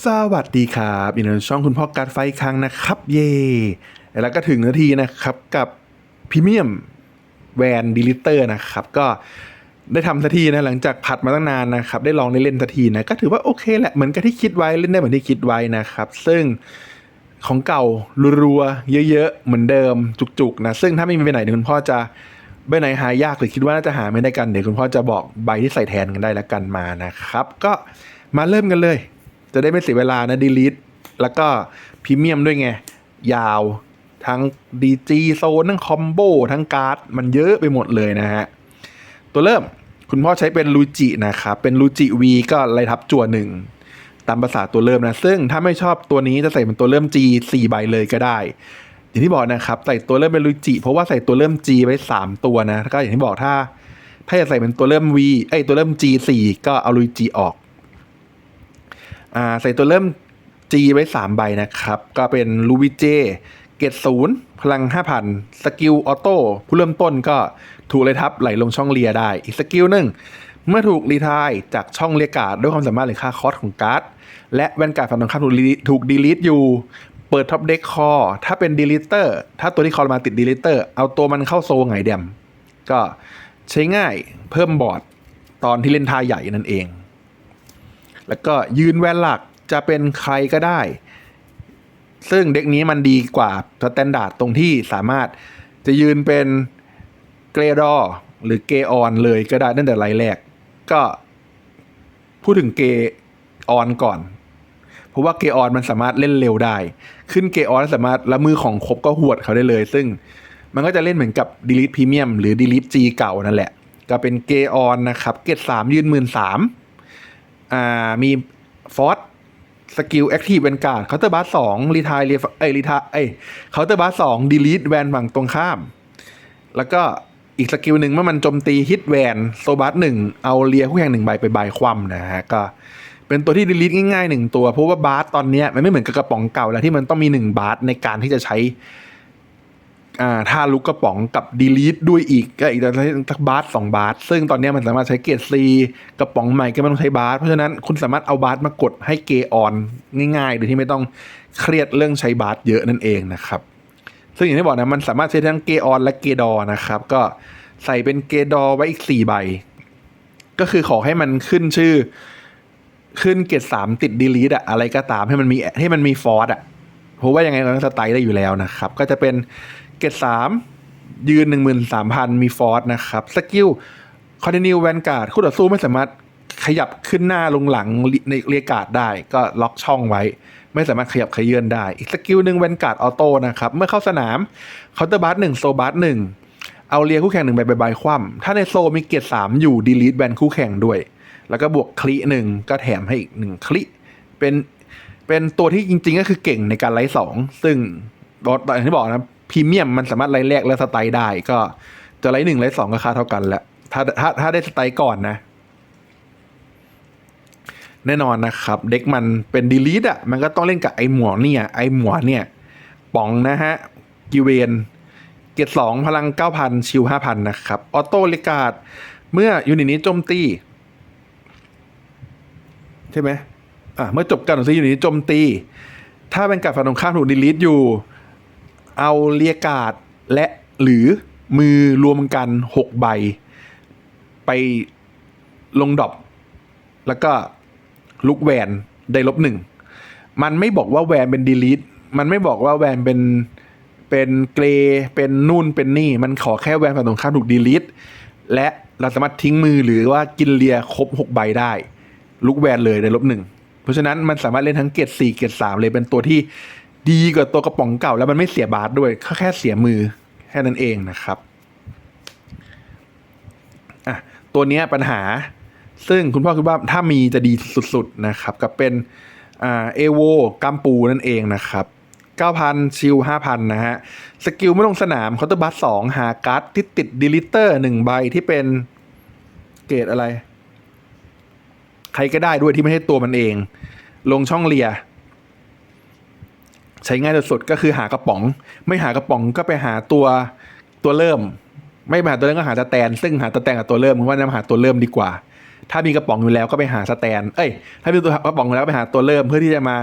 สวัสดีครับยินดีต้อนรับช่องคุณพ่อการไฟครั้งนะครับ เย่แล้วก็ถึงนาทีนะครับกับพรีเมียมแวนดีลิเตอร์นะครับ ก็ได้ทำสักทีนะหลังจากผัดมาตั้งนานนะครับ ได้ลองได้เล่นสักทีนะก็ถือว่าโอเคแหละเหมือนกับที่คิดไว้เล่นได้เหมือนที่คิดไว้นะครับ ซึ่งของเก่ารัวๆเยอะๆเหมือนเดิมจุกๆนะซึ่งถ้าไม่มีไปไหนเดี๋ยวคุณพ่อจะไปไหนหายากหรือคิดว่าน่าจะหาไม่ได้กันเดี๋ยวคุณพ่อจะบอกใบที่ใส่แทนกันได้แล้วกันมานะครับ ก็มาเริ่มกันเลย จะได้ไม่เสียเวลานะดีลิทแล้วก็พรีเมียมด้วยไง ยาวทั้งดีจีโซนทั้งคอมโบทั้งการ์ด มันเยอะไปหมดเลยนะฮะ ตัวเริ่มคุณพ่อใช้เป็นลูจินะครับ เป็นลูจิวีก็ไล่ทับจั่วหนึ่งตามภาษาตัวเริ่มนะ ซึ่งถ้าไม่ชอบตัวนี้จะใส่เป็นตัวเริ่ม G 4ใบเลยก็ได้ อย่างที่บอกนะครับ ใส่ตัวเริ่มเป็นลูจิเพราะว่าใส่ตัวเริ่ม G ไว้ 3 ตัวนะก็อย่างที่บอกถ้า ถ้าจะใส่เป็นตัวเริ่ม V เอ้ตัวเริ่ม G 4ก็เอาลูจิออก อ่าใส่ตัวเริ่ม G ไว้ 3 ใบนะครับ ก็เป็นลูวิเจเกตศูนย์พลัง 5,000 สกิลออโต้ผู้เริ่มต้นก็ถูกเลยทับไหลลงช่องเลียได้ อีกสกิลหนึ่งเมื่อถูกรีทายจากช่องเลียการ์ดด้วยความสามารถหรือค่าคอสของการ์ด และแวนการ์ดฝั่งตรงข้ามถูก delete ถูกดีลิทอยู่เปิดท็อปเด็กคอถ้าเป็นดีลิเตอร์ถ้าตัวที่คอมาติดดีลิเตอร์เอาตัวมันเข้าโซไงเดมก็ใช้ง่ายเพิ่มบอร์ดตอนที่เล่นท่าใหญ่นั่นเอง แล้วก็ยืนแวนหลักจะเป็นใครก็ได้ ซึ่งเด็กนี้มันดีกว่าสแตนดาร์ดตรงที่สามารถจะยืนเป็นเกรดอหรือเกออนเลยก็ได้ตั้งแต่ไลแรก ก็พูดถึงเกออนก่อน เพราะว่าเกออนมันสามารถเล่นเร็วได้ ขึ้นเกออนสามารถละมือของครบก็หวดเขาได้เลย ซึ่งมันก็จะเล่นเหมือนกับ Delete Premium หรือ Delete G เก่านั่นแหละ ก็เป็นเกออนนะครับ เกตสามยืนหมื่นสาม อ่ามีฟอสสกิลแอคทีฟแวนการ์ดเคาน์เตอร์บาร์สองรีทายเรียเอ้รีทายเอ้เคาน์เตอร์บาร์สองดีลีทแวนฝั่งตรงข้าม แล้วก็อีกสกิลหนึ่งเมื่อมันโจมตีฮิตแวนโซบาร์หนึ่งเอาเลียคู่แข่งหนึ่งใบไปใบายคว่ำนะฮะก็เป็นตัวที่ดีลีทง่ายๆหนึ่งตัว เพราะว่าบาร์ตอนนี้มันไม่เหมือนกับกระป๋องเก่าแล้วที่มันต้องมีหนึ่งบาร์ในการที่จะใช้ อ่าถ้าลุกกระป๋องกับดีลีทด้วยอีกก็อีกสักบาร์สองบาร์ซึ่งตอนนี้มันสามารถใช้เกรดซีกระป๋องใหม่ก็ไม่ต้องใช้บาร์เพราะฉะนั้นคุณสามารถเอาบาร์มากดให้เกออนง่ายๆโดยที่ไม่ต้องเครียดเรื่องใช้บาร์เยอะนั่นเองนะครับ ซึ่งอย่างที่บอกนะมันสามารถใช้ทั้งเกออนและเกดอนะครับ ก็ใส่เป็นเกดอไว้อีกสี่ใบ ก็คือขอให้มันขึ้นชื่อ ขึ้นเกรดสามติดดีลีทอะอะไรก็ตามให้มันมีให้มันมีฟอร์ดอะเพราะว่ายังไงเราก็สไตล์ได้อยู่แล้วนะครับ ก็จะเป็น เกตสามยืนหนึ่งหมื่นสามพันมีฟอร์สนะครับ สกิลคอนตินียแวนการ์ดคู่ต่อสู้ไม่สามารถขยับขึ้นหน้าลงหลังในเรียการ์ดได้ ก็ล็อกช่องไว้ ไม่สามารถขยับขยื่นได้ อีกสกิลหนึ่งแวนการ์ดออโต้นะครับ เมื่อเข้าสนามเคาน์เตอร์บาร์หนึ่งโซบาร์หนึ่งเอาเรียคู่แข่งหนึ่งใบใบใบคว่ำถ้าในโซมีเกตสามอยู่ดีลีทแวนคู่แข่งด้วย แล้วก็บวกคลิหนึ่งก็แถมให้อีกหนึ่งคลิเป็นเป็นตัวที่จริง ๆ ก็คือเก่งในการไล่สองซึ่งตอนอย่างที่บอกนะ พรีเมียมมันสามารถไล่แรกและสไตล์ได้ ก็จะไล่หนึ่งไล่สองก็ค่าเท่ากันแหละถ้าถ้าถ้าได้สไตล์ก่อนนะ แน่นอนนะครับ เด็กมันเป็นดีลีทอะ มันก็ต้องเล่นกับไอหมวเนี่ย ไอหมวเนี่ย ป๋องนะฮะ กิเวนเกียรสองพลังเก้าพันชิวห้าพันนะครับ ออโต้เลกาดเมื่อยูนิตนี้โจมตี ใช่ไหมอะเมื่อจบการต่อสู้อยู่นี้โจมตี ถ้าเป็นการฝั่งตรงข้ามถูกดีลิทอยู่ เอาเรียกาดและหรือมือรวมกันหกใบ ไปลงดอปแล้วก็ลุกแวนได้ลบหนึ่ง มันไม่บอกว่าแวนเป็นดีลิทมันไม่บอกว่าแวนเป็นเป็นเกรเป็นนู่นเป็นนี่ มันขอแค่แวนฝั่งตรงข้ามถูกดีลิทและเราสามารถทิ้งมือหรือว่ากินเลียครบหกใบได้ ลุกแวนเลยในลบหนึ่ง เพราะฉะนั้นมันสามารถเล่นทั้งเกรดสี่เกรดสามเลยเป็นตัวที่ ดีกว่าตัวกระป๋องเก่าแล้วมันไม่เสียบาสด้วยแค่เสียมือแค่นั้นเองนะครับอะตัวนี้ปัญหา ซึ่งคุณพ่อคิดว่าถ้ามีจะดีสุดๆนะครับ กับเป็นอ่าเอโวกัมปูนั่นเองนะครับ9,000 ชิล 5,000 นะฮะ สกิลไม่ลงสนามเคาน์เตอร์บัส2หาการ์ดที่ติดดีลิเตอร์1ใบที่เป็นเกรดอะไร ใครก็ได้ด้วยที่ไม่ใช่ตัวมันเอง ลงช่องเลีย ใช้ง่ายสุดๆก็คือหากระป๋อง ไม่หากระป๋องก็ไปหาตัวตัวเริ่ม ไม่หาตัวเริ่มก็หาตะแตน ซึ่งหาตะแตนกับตัวเริ่มเพราะว่าจะหาตัวเริ่มดีกว่า ถ้ามีกระป๋องอยู่แล้วก็ไปหาสแตน เอ้ย ถ้ามีตัวกระป๋องอยู่แล้วไปหาตัวเริ่ม เพื่อที่จะมา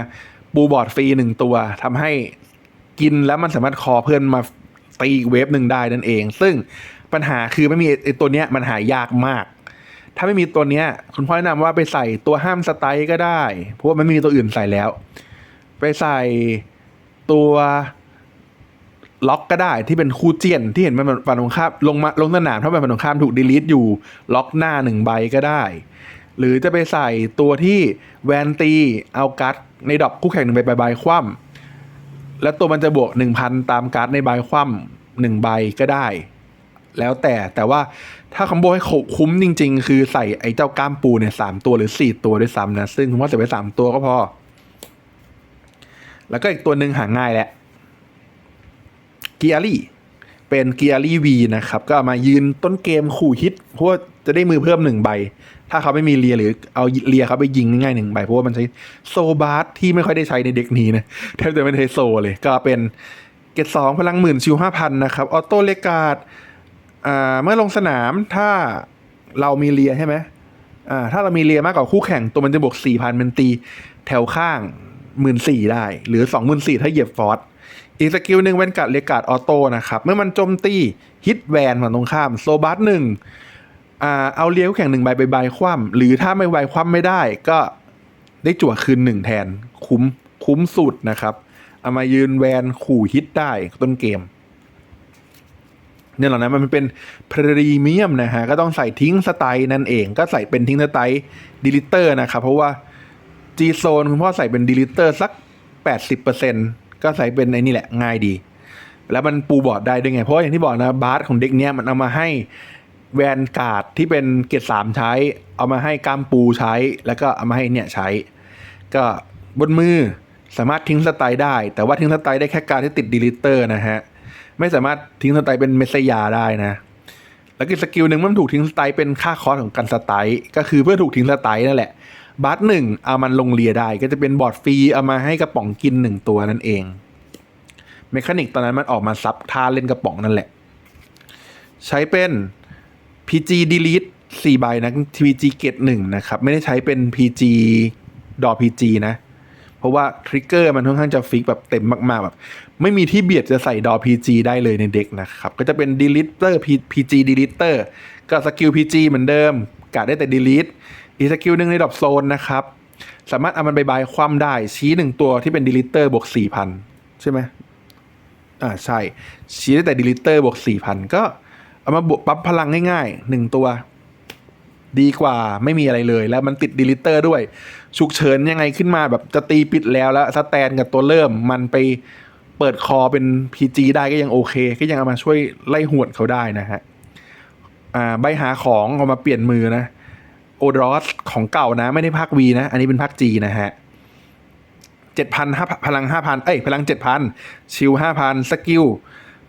ปูบอร์ดฟรีหนึ่งตัวทำให้กินแล้วมันสามารถคอเพื่อนมาตีอีกเวฟหนึ่งได้นั่นเอง ซึ่งปัญหาคือไม่มีไอ้ตัวเนี้ยมันหายากมาก ถ้าไม่มีตัวเนี้ยคุณพ่อแนะนำว่าไปใส่ตัวห้ามสไตล์ก็ได้ เพราะว่ามันไม่มีตัวอื่นใส่แล้ว ไปใส่ ตัวล็อกก็ได้ที่เป็นคู่เจียนที่เห็นมันฝั่งตรงข้ามลงมาลงสนามถ้าเป็นฝั่งตรงข้ามถูกดีลิทอยู่ล็อกหน้าหนึ่งใบก็ได้ หรือจะไปใส่ตัวที่แวนตีเอาการ์ดในดอกคู่แข่งหนึ่งใบใบใบคว่ำแล้วตัวมันจะบวกหนึ่งพันตามการ์ดในใบคว่ำหนึ่งใบก็ได้ แล้วแต่แต่ว่าถ้าคอมโบให้คุ้มจริง ๆ คือใส่ไอ้เจ้าก้ามปูเนี่ยสามตัวหรือสี่ตัวด้วยซ้ำนะซึ่งผมว่าใส่ไปสามตัวก็พอ แล้วก็อีกตัวหนึ่งหาง่ายแหละเกียรี่เป็นเกียรี่วีนะครับ ก็ามายืนต้นเกมขู่ฮิตเพราะว่าจะได้มือเพิ่มหนึ่งใบ ถ้าเขาไม่มีเลียหรือเอาเลียเขาไปยิงง่ายหนึ่งใบ เพราะว่ามันใช้โซบาร์ที่ไม่ค่อยได้ใช้ในเด็กนี้นะแทบจะไม่ใช้โซเลย ก็เป็นเกตสองพลังหมื่นชิวห้าพันนะครับ ออโต้เลกาดเมื่อลงสนามถ้าเรามีเลียใช่ไหมถ้าเรามีเลียมากกว่าคู่แข่งตัวมันจะบวกสี่พันมันตีแถวข้าง หมื่นสี่ได้ หรือสองหมื่นสี่ถ้าเหยียบฟอร์สอีกสกิลหนึ่งเป็นกัดเลกาดออโต้นะครับ เมื่อมันโจมตีฮิตแวนฝั่งตรงข้ามโซบัสหนึ่งอ่าเอาเลี้ยคู่แข่งหนึ่งใบไปใบคว่ำหรือถ้าไม่ใบคว่ำไม่ได้ก็ได้จั่วคืนหนึ่งแทน คุ้มคุ้มสุดนะครับ เอามายืนแวนขู่ฮิตได้ต้นเกมเนี่ยเหรอกนะมันเป็นพรีเมียมนะฮะก็ต้องใส่ทิ้งสไตล์นั่นเอง ก็ใส่เป็นทิ้งสไตล์ดีลิเตอร์นะครับเพราะว่า G Zone คุณพ่อใส่เป็นดีลิเตอร์สัก 80%ก็ใส่เป็นไอ้นี่แหละง่ายดี แล้วมันปูบอร์ดได้ด้วยไง เพราะอย่างที่บอกนะบาร์สของเด็กเนี้ยมันเอามาให้แวนการ์ดที่เป็นเกรดสามใช้ เอามาให้กามปูใช้ แล้วก็เอามาให้เนี่ยใช้ ก็บนมือสามารถทิ้งสไตล์ได้ แต่ว่าทิ้งสไตล์ได้แค่การที่ติดดีลิเตอร์นะฮะ ไม่สามารถทิ้งสไตล์เป็นเมสยาได้นะ แล้วก็สกิลหนึ่งมันถูกทิ้งสไตล์เป็นค่าคอสของการสไตล์ก็คือเพื่อถูกทิ้งสไตล์นั่นแหละ บัตหนึ่งเอามันลงเลียได้ก็จะเป็นบอร์ดฟรีเอามาให้กระป๋องกินหนึ่งตัวนั่นเองเมคานิกตอนนั้นมันออกมาซับท่าเล่นกระป๋องนั่นแหละ ใช้เป็น PG delete 4ใบนะ PG เกตหนึ่งนะครับ ไม่ได้ใช้เป็น PG ดอ PG นะ เพราะว่าทริกเกอร์มันค่อนข้างจะฟิกแบบเต็มมากๆแบบไม่มีที่เบียดจะใส่ดอ PG ได้เลยในเด็กนะครับ ก็จะเป็น deleter PG deleter ก็สกิล PG เหมือนเดิมกาดได้แต่ delete อีกสกิลหนึ่งในดอบโซนนะครับ สามารถเอามันไปบายคว่ำได้ ชี้หนึ่งตัวที่เป็น deleter บวก4,000ใช่ไหมอ่าใช่ ชี้ได้แต่ deleter บวก4,000ก็เอามาบวกปั๊บพลังง่ายๆหนึ่งตัว ดีกว่าไม่มีอะไรเลย แล้วมันติดดีลิเตอร์ด้วย ฉุกเฉินยังไงขึ้นมาแบบจะตีปิดแล้วแล้วสแตนกับตัวเริ่มมันไปเปิดคอเป็น PG ได้ก็ยังโอเค ก็ยังเอามาช่วยไล่หวดเขาได้นะฮะอ่าใบหาของเอามาเปลี่ยนมือนะ โอดรอสของเก่านะ ไม่ได้ภาค V นะ อันนี้เป็นภาค G นะฮะเจ็ดพันห้าพลังห้าพันเอ้ย พลังเจ็ดพันชิลห้าพันสกิล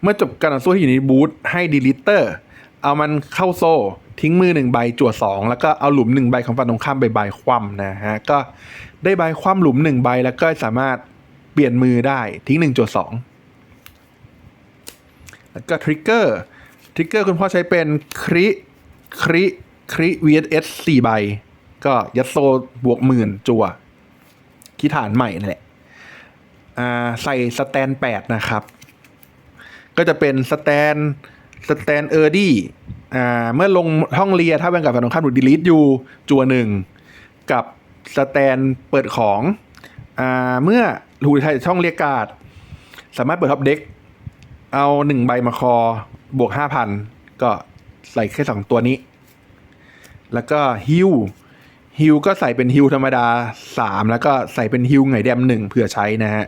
เมื่อจบการต่อสู้ที่อยู่ในบูธให้ดีลิเตอร์ เอามันเข้าโซ่ ทิ้งมือหนึ่งใบจั่วสองแล้วก็เอาหลุมหนึ่งใบของฝั่งตรงข้ามไปใบคว่ำนะฮะ ก็ได้ใบคว่ำหลุมหนึ่งใบแล้วก็สามารถเปลี่ยนมือได้ทิ้งหนึ่งจั่วสองแล้วก็ทริกเกอร์ทริกเกอร์คุณพ่อใช้เป็นคริคริ คริ VSS สี่ใบ ก็ยัดโซบวกหมื่นจัวคิฐานใหม่นั่นแหละอ่าใส่สแตนแปดนะครับ ก็จะเป็นสแตนสแตนเออร์ดี้อ่าเมื่อลงห้องเรียถ้าเป็นกับฝั่งตรงข้ามถูกดีลิทอยู่จัวหนึ่ง กับสแตนเปิดของอ่าเมื่อถูกใช้ช่องเรียกการ์ดสามารถเปิดท็อปเด็กเอาหนึ่งใบมาคอบวกห้าพันก็ใส่แค่สองตัวนี้ แล้วก็ฮิวฮิวก็ใส่เป็นฮิวธรรมดาสามแล้วก็ใส่เป็นฮิวไงแดมหนึ่งเผื่อใช้นะฮะ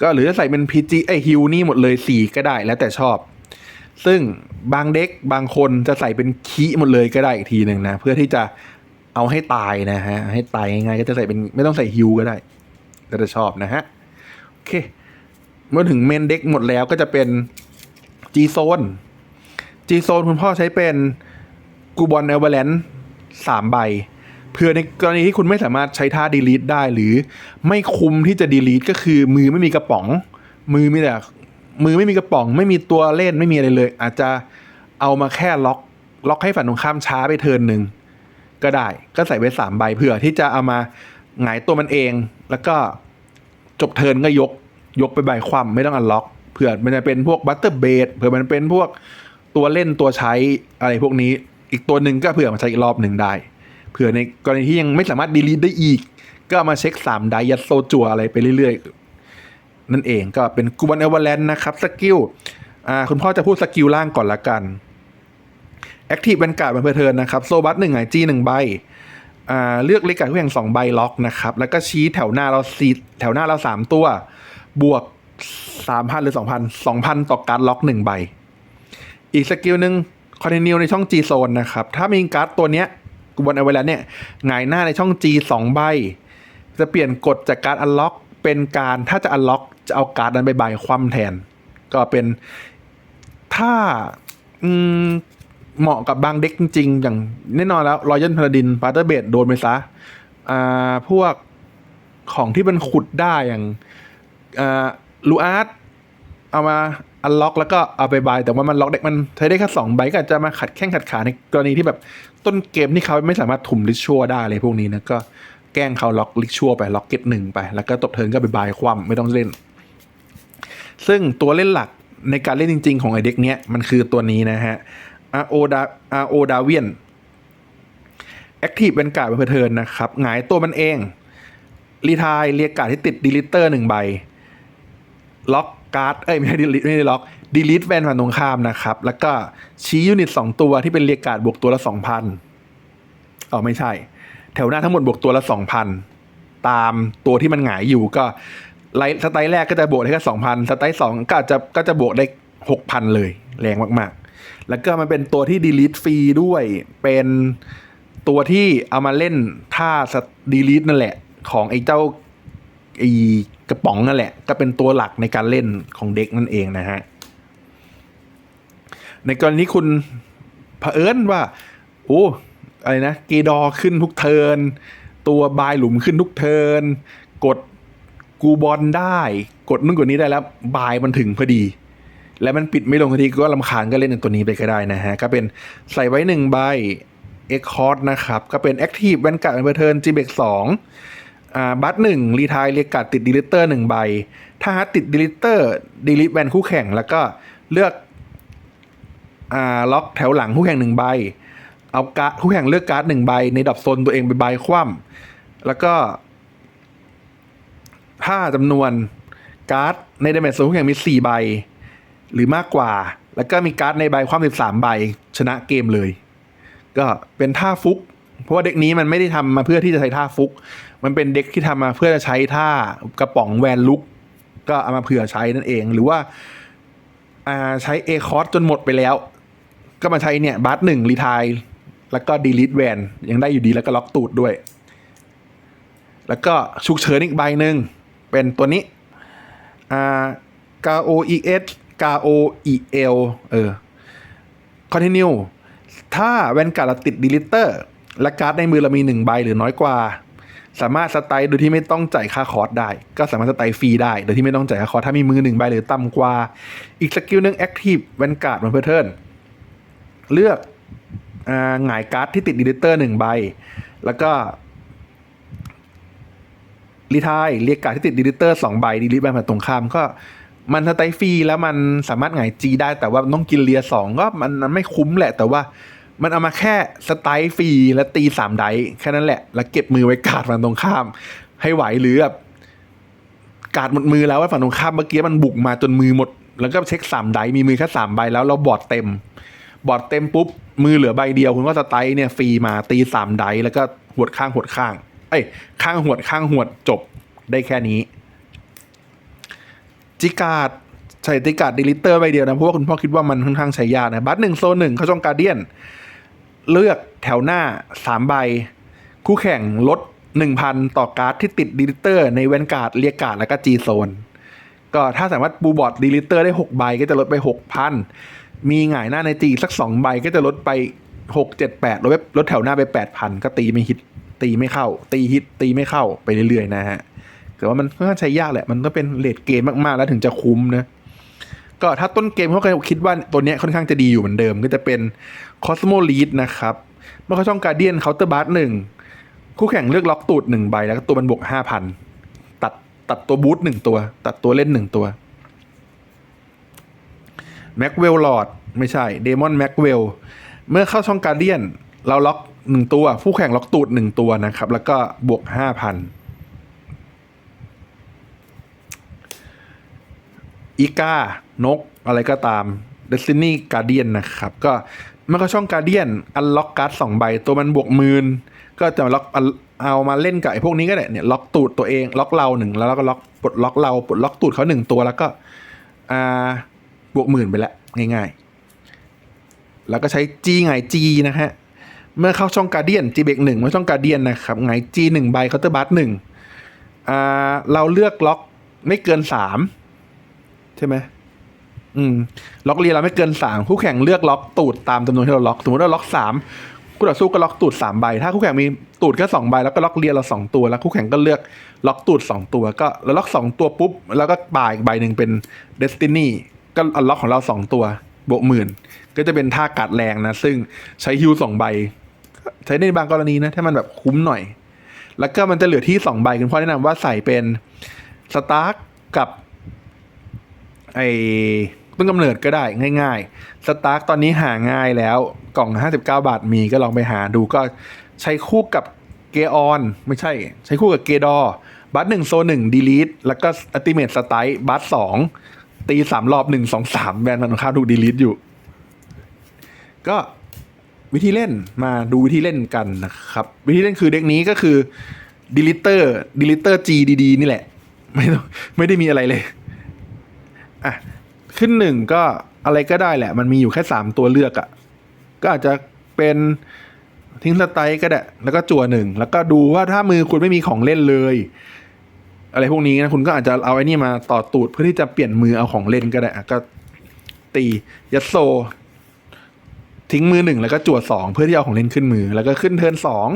ก็หรือจะใส่เป็น PG ไอฮิวนี่หมดเลยสี่ก็ได้แล้วแต่ชอบ ซึ่งบางเด็กบางคนจะใส่เป็นคีหมดเลยก็ได้อีกทีหนึ่งนะ เพื่อที่จะเอาให้ตายนะฮะ ให้ตายง่ายๆก็จะใส่เป็นไม่ต้องใส่ฮิวก็ได้แล้วแต่ชอบนะฮะ โอเค เมื่อถึงเมนเด็กหมดแล้วก็จะเป็น G Zone G Zone คุณพ่อใช้เป็น กูบอลเอเวอร์แลนสามใบ เพื่อในกรณีที่คุณไม่สามารถใช้ท่า delete ได้หรือไม่คุ้มที่จะ delete ก็คือมือไม่มีกระป๋อง มือมีแต่มือไม่มีกระป๋อง ไม่มีตัวเล่นไม่มีอะไรเลย อาจจะเอามาแค่ล็อก ล็อกให้ฝั่งตรงข้ามช้าไปเทินหนึ่งก็ได้ก็ใส่ไปสามใบเผื่อที่จะเอามาหงายตัวมันเอง แล้วก็จบเทินก็ยกยกไปใบความไม่ต้องอันล็อกเผื่อมันจะเป็นพวกบัตเตอร์เบดเผื่อมันเป็นพวกตัวเล่นตัวใช้อะไรพวกนี้ อีกตัวหนึ่งก็เผื่อมาใช้อีกรอบหนึ่งได้ เผื่อในกรณีที่ยังไม่สามารถดีลีทได้อีก ก็มาเช็คสามไดยัดโซจัวอะไรไปเรื่อยๆ นั่นเองก็เป็นกูบันเอเวอร์แลนด์นะครับสกิลอ่าคุณพ่อจะพูดสกิลล่างก่อนละกันแอคทีฟบรรกาศบันเพอเทิร์นนะครับโซบัสหนึ่งไอจีหนึ่งใบอ่าเลือกเลขการคู่แข่งสองใบล็อกนะครับ แล้วก็ชี้แถวหน้าเราสีแถวหน้าเราสามตัว บวกสามพันหรือสองพันสองพันต่อการล็อกหนึ่งใบ อีกสกิลหนึ่ง คอนเทนิวในช่อง G โซนนะครับ ถ้ามีการ์ดตัวเนี้ยกูบอลเอาไว้แล้วเนี่ยหงายหน้าในช่อง G สองใบ จะเปลี่ยนกฎจากการอันล็อกเป็นการถ้าจะอันล็อกจะเอาการ์ดนั้นไปใบคว่ำแทน ก็เป็นถ้าอืมเหมาะกับบางเด็กจริง ๆ อย่างแน่นอนแล้วรอยัลพาราดินปาร์เตอร์เบดโดนไปซะอ่าพวกของที่มันขุดได้อย่างอ่าลูอาร์ต เอามาอันล็อกแล้วก็เอาไปบาย แต่ว่ามันล็อกเด็กมันใช้ได้แค่สองใบก็อาจจะมาขัดแข้งขัดขาในกรณีที่แบบต้นเกมที่เขาไม่สามารถถุมลิชชัวได้เลยพวกนี้นะก็แกล้งเขาล็อกลิชชัวไปล็อกเก็ตหนึ่งไป แล้วก็ตบเทิร์นก็ไปบายคว่ำไม่ต้องเล่น ซึ่งตัวเล่นหลักในการเล่นจริง ๆ ของไอเด็กเนี้ยมันคือตัวนี้นะฮะ R O ดา R O ดาเวียนแอคทีฟเป็นการ์ดเพอร์เทิร์นนะครับหงายตัวมันเองรีทายเรียกการ์ดที่ติดดีลิเตอร์หนึ่งใบล็อก การ์ดเอ้ยไม่ใช่ดีลิไม่ได้ล็อกดีลิทแวนฝั่งตรงข้ามนะครับ แล้วก็ชี้ยูนิตสองตัวที่เป็นเรียกการ์ดบวกตัวละสองพันอ๋อไม่ใช่ แถวหน้าทั้งหมดบวกตัวละสองพันตามตัวที่มันหงายอยู่ก็ไลท์สไตล์แรกก็จะบวกได้แค่สองพันสไตล์สองก็จจะก็จะบวกได้หกพันเลย แรงมากๆ แล้วก็มันเป็นตัวที่ดีลิทฟรีด้วยเป็นตัวที่เอามาเล่นท่าดีลิทนั่นแหละ ของไอ้เจ้า ไอ้กระป๋องนั่นแหละ ก็เป็นตัวหลักในการเล่นของเด็กนั่นเองนะฮะ ในกรณีคุณเผอิญว่า โอ้อะไรนะเกดอขึ้นทุกเทิน ตัวบายหลุมขึ้นทุกเทิน กดกูบอลได้ กดนู่นกดนี้ได้แล้ว บายมันถึงพอดี แล้วมันปิดไม่ลงทันทีก็ลำคาญก็เล่นในตัวนี้ไปก็ได้นะฮะ ก็เป็นใส่ไว้หนึ่งใบเอ็กคอร์ดนะครับ ก็เป็นแอคทีฟแวนการ์ดเบอร์เทิร์นจีเบกสอง อ่าบัตหนึ่งรีทายเรียกการ์ดติดดีลิเตอร์หนึ่งใบ ถ้าหาติดดีลิเตอร์ดีลิทแวนคู่แข่ง แล้วก็เลือกอ่าล็อกแถวหลังคู่แข่งหนึ่งใบ เอาการ์ดคู่แข่งเลือกการ์ดหนึ่งใบ ในดับโซนตัวเองไปใบคว่ำแล้วก็ ถ้าจำนวนการ์ดในดเมจโซนคู่แข่งมีสี่ใบ หรือมากกว่า แล้วก็มีการ์ดในใบคว่ำสิบสามใบ ชนะเกมเลย ก็เป็นท่าฟุก เพราะว่าเด็กนี้มันไม่ได้ทำมาเพื่อที่จะใช้ท่าฟุก มันเป็นเด็กที่ทำมาเพื่อจะใช้ท่ากระป๋องแวนลุก ก็เอามาเผื่อใช้นั่นเอง หรือว่าอ่าใช้เอคอร์จนหมดไปแล้ว ก็มาใช้เนี่ยบัตหนึ่งรีทายแล้วก็ดีลิทแวนยังได้อยู่ดีแล้วก็ล็อกตูดด้วย แล้วก็ฉุกเฉินอีกใบหนึ่งเป็นตัวนี้อ่า K O E S K O E L เออ continue ถ้าแวนการ์ดติดดีลิเตอร์และการ์ดในมือเรามีหนึ่งใบหรือน้อยกว่า สามารถสไตล์โดยที่ไม่ต้องจ่ายค่าคอร์สได้ ก็สามารถสไตล์ฟรีได้ โดยที่ไม่ต้องจ่ายค่าคอร์สถ้ามีมือหนึ่งใบหรือต่ำกว่า อีกสกิลหนึ่งแอคทีฟแวนการ์ดมันเพื่อเทิร์นเลือกอหงายการ์ดที่ติดดีลิเตอร์หนึ่งใบ แล้วก็รีทายเรียกการ์ดที่ติดดีลิเตอร์สองใบดีลิทแบนฝั่งตรงข้ามก็มันสไตล์ฟรีแล้วมันสามารถหงายจีได้แต่ว่าต้องกินเลียสองก็มันมันไม่คุ้มแหละแต่ว่า มันเอามาแค่สไตล์ฟรีแล้วตีสามไดแค่นั้นแหละ แล้วเก็บมือไว้กาดฝั่งตรงข้าม ให้ไหวหรือแบบกาดหมดมือแล้วว่าฝั่งตรงข้ามเมื่อกี้มันบุกมาจนมือหมด แล้วก็เช็คสามไดมีมือแค่สามใบแล้วเราบอดเต็ม บอดเต็มปุ๊บ มือเหลือใบเดียว คุณก็สไตล์เนี่ยฟรีมาตีสามไดแล้วก็หวดข้างหวดข้าง เอ้ยข้างหวดข้างหวดจบได้แค่นี้ จิกาดใส่จิกาดดีลิเตอร์ใบเดียวนะเพราะว่าคุณพ่อคิดว่ามันค่อนข้างใช้ยากนะบัตหนึ่งโซนหนึ่งเขาช่องการเดียน เลือกแถวหน้าสามใบ คู่แข่งลดหนึ่งพันต่อการ์ดที่ติดดีลิเตอร์ในแวนการ์ดเรียการ์ดแล้วก็จีโซนก็ถ้าสามารถปูบอร์ดดีลิเตอร์ได้หกใบก็จะลดไปหกพันมีหงายหน้าในจีสักสองใบก็จะลดไปหกเจ็ดแปดลดลดแถวหน้าไปแปดพันก็ตีไม่ฮิตตีไม่เข้า ตีฮิตตีไม่เข้าไปเรื่อยๆนะฮะแต่ว่ามันค่อนข้างใช้ยากแหละ มันต้องเป็นเลดเกมมากๆแล้วถึงจะคุ้มนะ ก็ถ้าต้นเกมเขาเคยคิดว่าตัวเนี้ยค่อนข้างจะดีอยู่เหมือนเดิม ก็จะเป็น Cosmo Lead นะครับเมื่อเขาช่องการเดียนเคาน์เตอร์บาร์หนึ่งคู่แข่งเลือกล็อกตูดหนึ่งใบแล้วก็ตัวมันบวกห้าพันตัดตัดตัวบูทหนึ่งตัว ตัดตัวเล่นหนึ่งตัวแม็กเวลลอดไม่ใช่เดมอนแม็กเวลเมื่อเข้าช่องการเดียน เราล็อกหนึ่งตัว ผู้แข่งล็อกตูดหนึ่งตัวนะครับ แล้วก็บวกห้าพันอีกา นกอะไรก็ตาม Destiny Guardian นะครับ ก็เมื่อเขาช่อง Guardian อันล็อกการ์ดสองใบ ตัวมันบวกหมื่นก็จะล็อกเอามาเล่นกับไอ้พวกนี้ก็ได้เนี่ยล็อกตูดตัวเองล็อกเราหนึ่งแล้วก็ล็อกปลดล็อกเราปลดล็อกตูดเขาหนึ่งตัวแล้วก็อ่าบวกหมื่นไปล้วง่ายๆ แล้วก็ใช้ G ไง G นะฮะเมื่อเข้าช่องการเดียน G เบกหนึ่งเมื่อช่องการเดียนนะครับไง G หนึ่งใบเคาน์เตอร์บัสหนึ่งอ่าเราเลือกล็อกไม่เกินสามใช่ไหม อืมล็อกเรียนเราไม่เกินสามคู่แข่งเลือกล็อกตูดตามจำนวนที่เราล็อก สมมติว่าล็อกสามคู่ต่อสู้ก็ล็อกตูดสามใบ ถ้าคู่แข่งมีตูดแค่สองใบ แล้วก็ล็อกเรียนเราสองตัว แล้วคู่แข่งก็เลือกล็อกตูดสองตัว ก็แล้วล็อกสองตัวปุ๊บ แล้วก็ป่าอีกใบหนึ่งเป็นเดสตินีก็อันล็อกของเราสองตัวบวกหมื่น ก็จะเป็นท่ากัดแรงนะ ซึ่งใช้ฮิวสองใบ ใช้ในบางกรณีนะ ถ้ามันแบบคุ้มหน่อย แล้วก็มันจะเหลือที่สองใบคุณพ่อแนะนำว่าใส่เป็นสตาร์กกับไอ ต้นกำเนิดก็ได้ง่าย ๆ สตาร์กตอนนี้หาง่ายแล้วกล่อง 59 บาทมีก็ลองไปหาดูก็ใช้คู่กับเกออนไม่ใช่ ใช้คู่กับเกดอบัตหนึ่งโซหนึ่งดีลีทแล้วก็อัติเมตสไตล์บัตสองตีสามรอบหนึ่งสองสามแบนมันข้ามถูดีลีทอยู่ ก็วิธีเล่นมาดูวิธีเล่นกันนะครับ วิธีเล่นคือเด็กนี้ก็คือดีลิเตอร์ดีลิเตอร์ G ดีนี่แหละ ไม่ต้ไม่ได้มีอะไรเลยอะ ขึ้นหนึ่งก็อะไรก็ได้แหละ มันมีอยู่แค่สามตัวเลือกอะ่ะ ก็อาจจะเป็นทิ้งสไตล์ก็ได้ แล้วก็จั่วหนึ่ง แล้วก็ดูว่าถ้ามือคุณไม่มีของเล่นเลย อะไรพวกนี้นะ คุณก็อาจจะเอาไอ้นี่มาต่อตูดเพื่อที่จะเปลี่ยนมือเอาของเล่นก็ได้ก็ตียัดโซ ทิ้งมือหนึ่งแล้วก็จั่วสองเพื่อที่เอาของเล่นขึ้นมือ แล้วก็ขึ้นเทิร์นสอง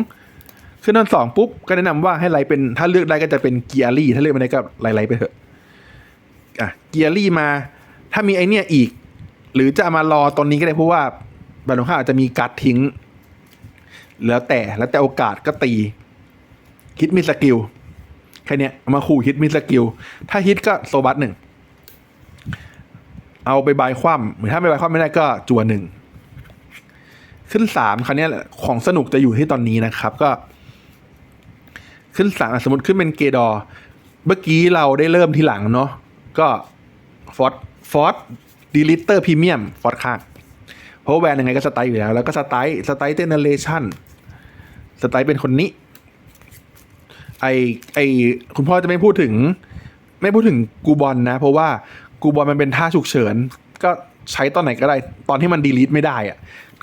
ขึ้นเทิร์นสองปุ๊บก็แนะนำว่าให้ไลเป็นถ้าเลือกได้ก็จะเป็นเกียร์ลี่ ถ้าเลือกไม่ได้ก็ไล่ๆไปเถอะอะเกียร์ลี่มา ถ้ามีไอเนี่ยอีก หรือจะมารอตอนนี้ก็ได้เพราะว่าบาร์โนค่าอาจจะมีการทิ้ง แล้วแต่แล้วแต่โอกาสก็ตีฮิตมีสกิลแค่เนี้ยเอามาขู่ฮิตมีสกิล ถ้าฮิตก็โซบัสหนึ่ง เอาไปบายคว่ำหรือถ้าไม่บายคว่ำไม่ได้ก็จัวหนึ่ง ขึ้นสามคราวเนี้ยของสนุกจะอยู่ที่ตอนนี้นะครับ ก็ ขึ้นสามสมมติขึ้นเป็นเกดอ เมื่อกี้เราได้เริ่มทีหลังเนาะ ก็ฟอร์ด ฟอร์ดดีลิเตอร์พรีเมียมฟอร์ดข้างเพราะแวนยังไงก็สไตล์อยู่แล้ว แล้วก็สไตล์สไตล์เจเนเรชั่นสไตล์เป็นคนนี้ไอไอคุณพ่อจะไม่พูดถึง ไม่พูดถึงกูบอลนะ เพราะว่ากูบอลมันเป็นท่าฉุกเฉิน ก็ใช้ตอนไหนก็ได้ ตอนที่มันดีลิทไม่ได้อะ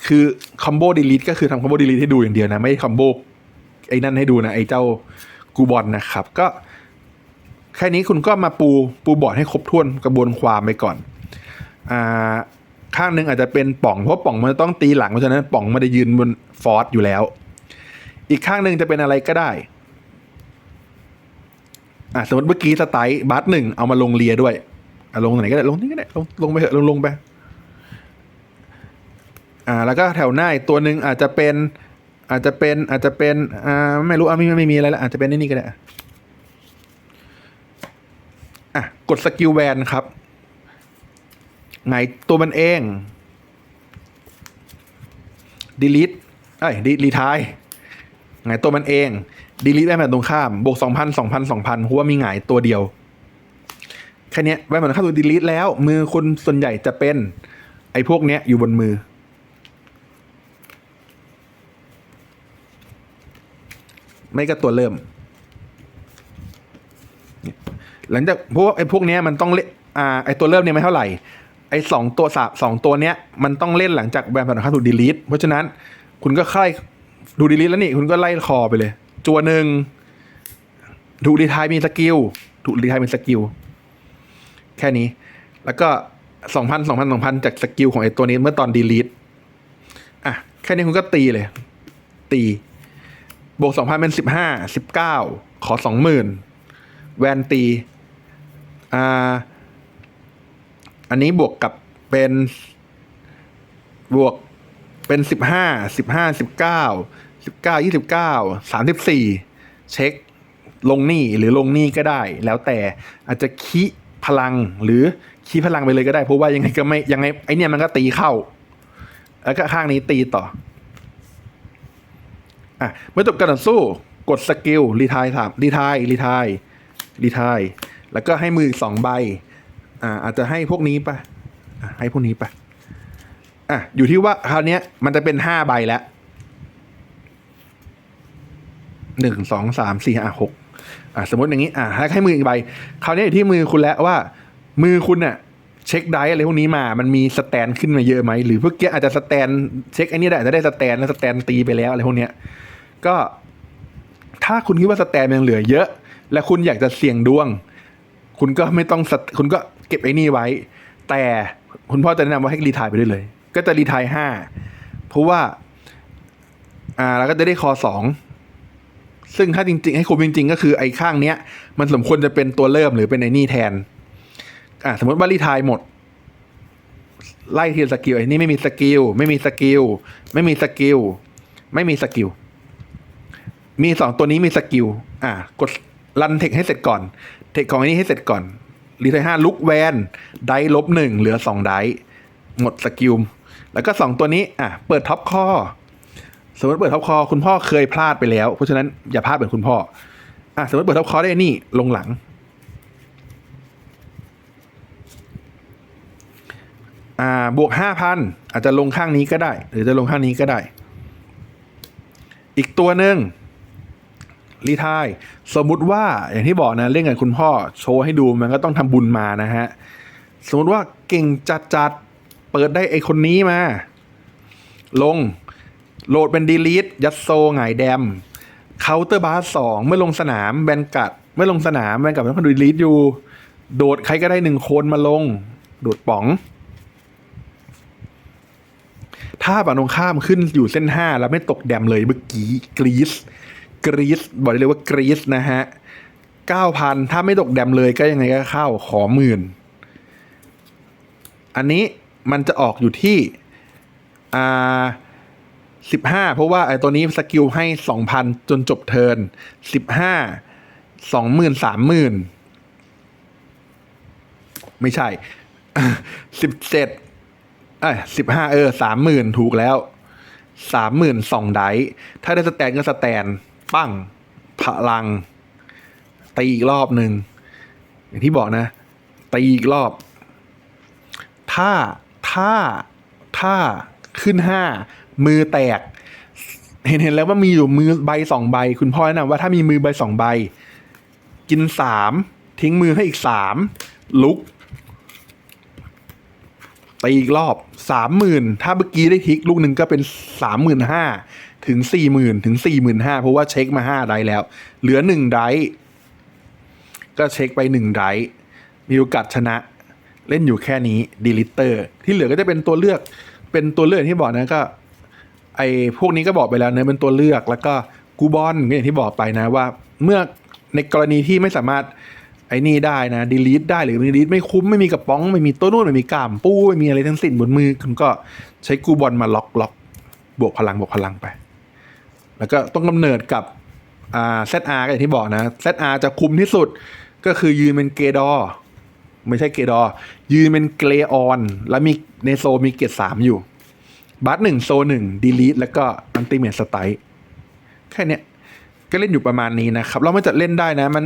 คือคอมโบดีลิทก็คือทำคอมโบดีลิทให้ดูอย่างเดียวนะ ไม่คอมโบไอ้นั่นให้ดูนะ ไอ้เจ้ากูบอลนะครับ ก็ แค่นี้คุณก็มาปูปูบอร์ดให้ครบถ้วนกระบวนความไปก่อนอ่าข้างหนึ่งอาจจะเป็นป่องเพราะป่องมันต้องตีหลังเพราะฉะนั้นป่องมันจะยืนบนฟอร์สอยู่แล้ว อีกข้างหนึ่งจะเป็นอะไรก็ได้อะสมมติเมื่อกี้สไตล์บัสหนึ่งเอามาลงเลียด้วยอะลงไหนก็ได้ลงนี่ก็ได้ลงลงไปเถอะลงลงไปอ่าแล้วก็แถวหน้าตัวหนึ่งอาจจะเป็นอาจจะเป็นอาจจะเป็นอ่าไม่รู้อะไม่ไม่มีอะไรแล้วอาจจะเป็นไอ้นี่ก็ได้ อะ กดสกิลแวนครับไงตัวมันเอง delete เอ้ยดีทายไงตัวมันเอง delete แว่นแบบตรงข้าม บวกสองพันสองพันสองพันหัวามีหงายตัวเดียว แค่นี้แว่นแบบตรงข้ามตัว delete แล้ว มือคนส่วนใหญ่จะเป็น ไอ้พวกเนี้ยอยู่บนมือ ไม่ก็ตัวเริ่ม หลังจากพว่าไอ้พวกเนี้ยมันต้องเล่นอ่าไอ้ตัวเริ่มเนี่ยไม่เท่าไหร่ไอ้สองตัวสาสองตัวเนี้ยมันต้องเล่นหลังจากแบนผ่านค่าถูกดีลิทเพราะฉะนั้นคุณก็ค่ายดูดีลิทแล้วนี่คุณก็ไล่คอไปเลย จัวหนึ่งถูกดีทายมีสกิลถูกดีทายมีสกิลแค่นี้ แล้วก็สองพันสองพันสองพันจากสกิลของไอ้ตัวนี้เมื่อตอนดีลิทอะแค่นี้คุณก็ตีเลย ตี บวกสองพันเป็นสิบห้าสิบเก้าขอสองหมื่นแวนตี อ่า อันนี้บวกกับเป็นบวกเป็นสิบห้าสิบห้าสิบเก้าสิบเก้ายี่สิบเก้าสามสิบสี่เช็คลงหนี้หรือลงหนี้ก็ได้ แล้วแต่อาจจะคีพลังหรือคีพลังไปเลยก็ได้ เพราะว่ายังไงก็ไม่ยังไงไอเนี่ยมันก็ตีเข้า แล้วก็ข้างนี้ตีต่อ อะเมื่อจบการต่อสู้ กดสกิลรีทายสามรีทายรีทายรีทาย แล้วก็ให้มือสองใบ อ่า อาจจะให้พวกนี้ปะอะให้พวกนี้ปะอะ อยู่ที่ว่าคราวเนี้ยมันจะเป็นห้าใบแล้วหนึ่งสองสามสี่อะหกอะสมมติอย่างนี้ อะให้ให้มืออีกใบคราวนี้อยู่ที่มือคุณแล้วว่า มือคุณเน่ะเช็คไดร์อะไรพวกนี้มา มันมีสแตนขึ้นมาเยอะไหม หรือเมื่อกี้อาจจะสแตนเช็คไอ้นี่ได้จจะได้สแตนแล้วสแตนตีไปแล้วอะไรพวกเนี้ย ก็ถ้าคุณคิดว่าสแตนยังเหลือเยอะ และคุณอยากจะเสี่ยงดวง คุณก็ไม่ต้องคุณก็เก็บไอ้นี่ไว้ แต่คุณพ่อจะแนะนำว่าให้รีทายไปได้เลย ก็จะรีทายห้าเพราะว่า อ่าเราก็จะได้คอสองซึ่งถ้าจริงๆ ให้คุมจริง ๆ ก็คือไอ้ข้างเนี้ย มันสมควรจะเป็นตัวเริ่มหรือเป็นไอ้นี่แทน อ่าสมมติว่ารีทายหมด ไล่ทีละสกิลไอ้นี่ไม่มีสกิลไม่มีสกิลไม่มีสกิลไม่มีสกิลมีสองตัวนี้มีสกิลอะกดรันเทคให้เสร็จก่อน เทคของอันนี้ให้เสร็จก่อนรีไทห้าลุกแวนได้ลบหนึ่งเหลือสองได้หมดสกิลแล้วก็สองตัวนี้อะเปิดท็อปคอสมมติเปิดท็อปคอคุณพ่อเคยพลาดไปแล้ว เพราะฉะนั้นอย่าพลาดเหมือนคุณพ่ออะสมมติเปิดท็อปคอได้นี่ลงหลังอ่าบวกห้าพันอาจจะลงข้างนี้ก็ได้ หรือจะลงข้างนี้ก็ได้ อีกตัวหนึ่ง รีทายสมมุติว่าอย่างที่บอกนะเล่นกับคุณพ่อโชว์ให้ดูมันก็ต้องทำบุญมานะฮะสมมติว่าเก่งจัดจัดเปิดได้ไอคนนี้มา ลงโหลดเป็นดีลีทยัดโซหงายแดมเคาน์เตอร์บาร์สองเมื่อลงสนามแบนกัดเมื่อลงสนามแบนกัดมันต้องดีลีทอยู่ โดดใครก็ได้หนึ่งคนมาลง โดดป๋อง ถ้าฝั่งตรงข้ามขึ้นอยู่เส้นห้าแล้วไม่ตกแดมเลยเมื่อกี้กรีซ กรีซบอกได้เลยว่ากรีซนะฮะเก้าพันถ้าไม่ตกแดมเลยก็ยังไงก็เข้าขอหมื่น อันนี้มันจะออกอยู่ที่อ่าสิบห้าเพราะว่าไอ้ตัวนี้สกิลให้สองพันจนจบเทิร์นสิบห้าสองหมื่นสามหมื่นไม่ใช่สิบเจ็ดเอ้สิบห้าเออสามหมื่นถูกแล้วสามหมื่นสองไดถ้าได้สแตนก็สแตน ปั้งพลัง ตีอีกรอบหนึ่งอย่างที่บอกนะ ตีอีกรอบ ถ้าถ้าถ้าขึ้นห้ามือแตก เห็นเห็นแล้วว่ามีอยู่มือใบสองใบ คุณพ่อแนะนำว่าถ้ามีมือใบสองใบ กินสามทิ้งมือให้อีกสามลุกตีอีกรอบสามหมื่นถ้าเมื่อกี้ได้ทิกลูกหนึ่งก็เป็นสามหมื่นห้า ถึงสี่หมื่นถึงสี่หมื่นห้าเพราะว่าเช็คมาห้าไดแล้ว เหลือหนึ่งไดก็เช็คไปหนึ่งไดมีโอกาสชนะเล่นอยู่แค่นี้ดีลิเตอร์ที่เหลือก็จะเป็นตัวเลือกเป็นตัวเลือกที่บอกนะก็ไอ้พวกนี้ก็บอกไปแล้วเนะเป็นตัวเลือกแล้วก็กูบอลก็อย่างที่บอกไปนะว่า เมื่อในกรณีที่ไม่สามารถไอ้นี่ได้นะดีลีทได้หรือดีลีทไม่คุ้มไม่มีกระป๋อง ไม่มีตัวนู่นไม่มีกามปู้ไม่มีอะไรทั้งสิ้นบนมือคุณก็ใช้กูบอลมาล็อกล็อกบวกพลังบวกพลังไป แล้วก็ต้องกำเนิดกับอ่าเซตอาร์ก็อย่างที่บอกนะเซตอาร์จะคุมที่สุดก็คือยืนเป็นเกดอ ไม่ใช่เกดอ ยืนเป็นเกรออน แล้วมีในโซมีเกรดสามอยู่ บัตหนึ่งโซหนึ่งดีลีทแล้วก็อันติเมทสไตล์แค่เนี้ยก็เล่นอยู่ประมาณนี้นะครับ เราไม่จัดเล่นได้นะ มัน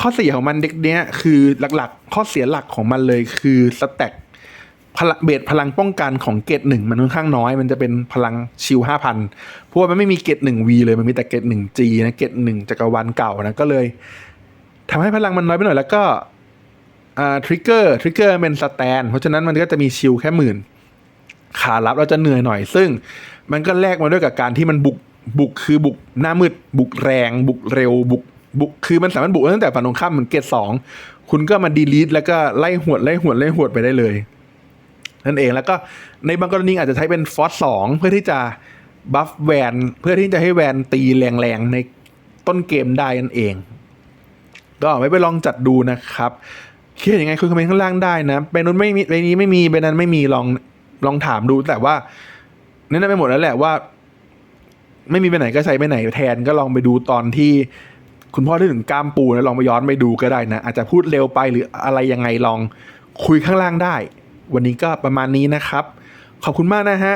ข้อเสียของมันเด็กเนี้ยคือหลักๆ ข้อเสียหลักของมันเลยคือสแต็ก พลังเบสพลังป้องกันของเกตหนึ่งมันค่อนข้างน้อย มันจะเป็นพลังชิวห้าพันเพราะว่ามันไม่มีเกตหนึ่งวีเลย มันมีแต่เกตหนึ่งจีนะ เกตหนึ่งจักรวาลเก่านะ ก็เลยทำให้พลังมันน้อยไปหน่อย แล้วก็อ่าทริกเกอร์ ทริกเกอร์เป็นสแตน เพราะฉะนั้นมันก็จะมีชิลแค่หมื่น ขารับเราจะเหนื่อยหน่อย ซึ่งมันก็แลกมาด้วยกับการที่มันบุก บุกคือบุกหน้ามืด บุกแรง บุกเร็ว บุก บุก คือมันสามารถบุกตั้งแต่ฝั่งตรงข้ามเหมือนเกตสอง คุณก็มาดีลีทแล้วก็ไล่หวดไล่หวดไล่หวดไปได้เลย นั่นเองแล้วก็ในบางกรณีอาจจะใช้เป็นฟอสสองเพื่อที่จะบัฟแวนเพื่อที่จะให้แวนตีแรงๆ ในต้นเกมได้นั่นเอง ก็ไม่ไปลองจัดดูนะครับคิดยังไงคุยคอมเมนต์ข้างล่างได้นะใบนู้นไม่มีใบนี้ไม่มีใบนั้นไม่มีลองลองถามดูแต่ว่าแนะนำไปหมดแล้วแหละว่า ไม่มีไปไหนก็ใช้ไปไหนแทนก็ลองไปดูตอนที่คุณพ่อที่ถึงกล้ามปูนะลองไปย้อนไปดูก็ได้นะ อาจจะพูดเร็วไปหรืออะไรยังไงลองคุยข้างล่างได้ วันนี้ก็ประมาณนี้นะครับ ขอบคุณมากนะฮะ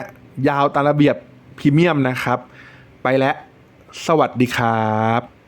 ยาวตามระเบียบพรีเมียมนะครับ ไปแล้ว สวัสดีครับ